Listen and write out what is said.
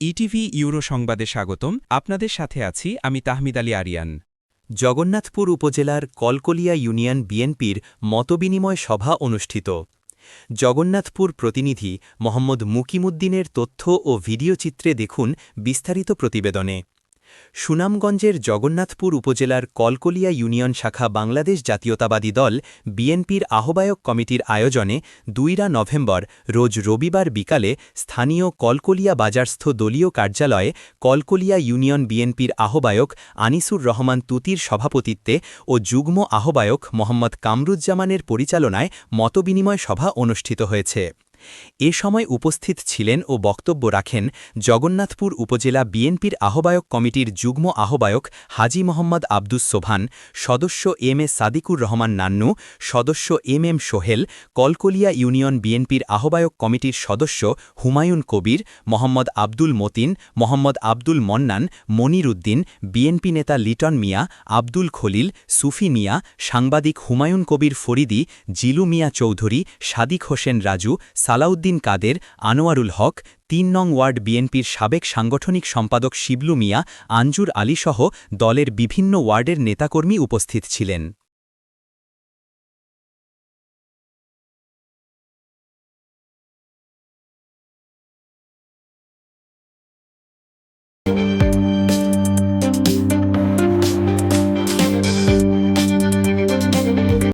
ETV euro সংবাদে স্বাগতম। আপনাদের সাথে আছি আমি তাহমিদ আলী আরিয়ান। জগন্নাথপুর উপজেলার কলকলিয়া ইউনিয়ন বিএনপির মতবিনিময় সভা অনুষ্ঠিত। জগন্নাথপুর প্রতিনিধি মোহাম্মদ মুকিমুদ্দিনের তথ্য ও ভিডিওচিত্রে দেখুন বিস্তারিত প্রতিবেদনে। সুনামগঞ্জের জগন্নাথপুর উপজেলার কলকলিয়া ইউনিয়ন শাখা বাংলাদেশ জাতীয়তাবাদী দল বিএনপির আহ্বায়ক কমিটির আয়োজনে দুইরা নভেম্বর রোজ রবিবার বিকালে স্থানীয় কলকলিয়া বাজারস্থ দলীয় কার্যালয়ে কলকলিয়া ইউনিয়ন বিএনপির আহ্বায়ক আনিসুর রহমান তুতির সভাপতিত্বে ও যুগ্ম আহ্বায়ক মোহাম্মদ কামরুজ্জামানের পরিচালনায় মতবিনিময় সভা অনুষ্ঠিত হয়েছে। এ সময় উপস্থিত ছিলেন ও বক্তব্য রাখেন জগন্নাথপুর উপজেলা বিএনপির আহ্বায়ক কমিটির যুগ্ম আহ্বায়ক হাজি মোহাম্মদ আব্দুস সোভান সদস্য এম এ সাদিকুর রহমান নান্নু, সদস্য M M Sohel, Kalkalia union বিএনপির আহ্বায়ক কমিটির সদস্য হুমায়ুন কবির, মোহাম্মদ আব্দুল মতিন, মোহাম্মদ আব্দুল মন্নান, মনির উদ্দিন, বিএনপি নেতা লিটন মিয়া, আব্দুল খলিল, সুফি মিয়া, সাংবাদিক হুমায়ুন কবির ফরিদি, জিলু মিয়া চৌধুরী, সাদিক হোসেন রাজু সালাউদ্দিন কাদের, আনোয়ারুল হক, তিন নং ওয়ার্ড বিএনপির সাবেক সাংগঠনিক সম্পাদক শিবলু মিয়া আঞ্জুর আলীসহ দলের বিভিন্ন ওয়ার্ডের নেতাকর্মী উপস্থিত ছিলেন।